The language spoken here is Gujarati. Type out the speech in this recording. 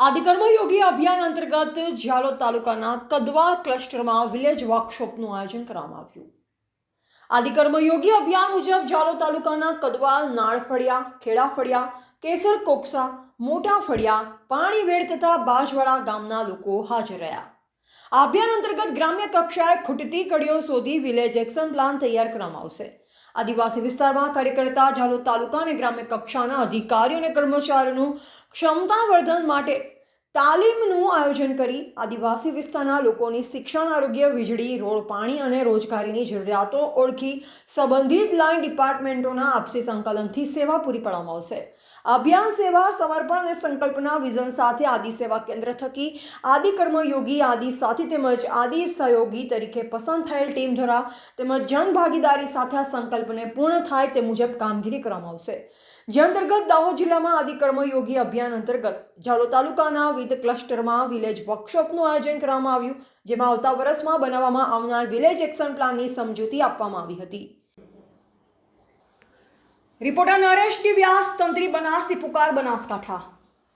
કર્મયોગી અભિયાન અંતર્ગત ઝાલોદ તાલુકાના કદવા ક્લસ્ટરમાં વિલેજ વર્કશોપનું આયોજન કરવામાં આવ્યું. આદિ કર્મયોગી અભિયાન મુજબ ઝાલોદ તાલુકાના કદવાલ નાળફળિયા, ખેડાફળિયા, કેસર કોકસા મોટા ફળિયા પાણીવેડ તથા બાજવાડા ગામના લોકો હાજર રહ્યા. આ અભિયાન અંતર્ગત ગ્રામ્ય કક્ષાએ ખૂટતી કડીઓ શોધી વિલેજ એક્શન પ્લાન તૈયાર કરવામાં આવશે. આદિવાસી વિસ્તારમાં કાર્ય કરતા ઝાલોદ તાલુકા અને ગ્રામ્ય કક્ષાના અધિકારીઓ અને કર્મચારીઓનું ક્ષમતાવર્ધન માટે તાલીમનું આયોજન કરી આદિવાસી વિસ્તારના લોકોની શિક્ષણ આરોગ્ય વીજળી, રોડ પાણી અને રોજગારીની જરૂરિયાતો ઓળખી સંબંધિત લાઇન ડિપાર્ટમેન્ટોના આપસી સંકલનથી સેવા પૂરી પાડવામાં આવશે. અભિયાન સેવા, સમર્પણ અને સંકલ્પના વિઝન સાથે આદિ સેવા કેન્દ્ર થકી આદિ કર્મયોગી, આદિ સાથી તેમજ આદિ સહયોગી તરીકે પસંદ થયેલ ટીમ દ્વારા તેમજ જનભાગીદારી સાથે આ સંકલ્પને પૂર્ણ થાય તે મુજબ કામગીરી કરવામાં આવશે. જે અંતર્ગત દાહોદ જિલ્લામાં આદિ કર્મયોગી અભિયાન અંતર્ગત ઝાલો તાલુકાના વિવિધ ક્લસ્ટરમાં વિલેજ વર્કશોપનું આયોજન કરવામાં આવ્યું, જેમાં આવતા વર્ષમાં બનાવવામાં આવનાર વિલેજ એક્શન પ્લાનની સમજૂતી આપવામાં આવી હતી. રિપોર્ટર નરેશ વ્યાસ તંત્રી બનાસી પુકાર બનાસકાંઠા.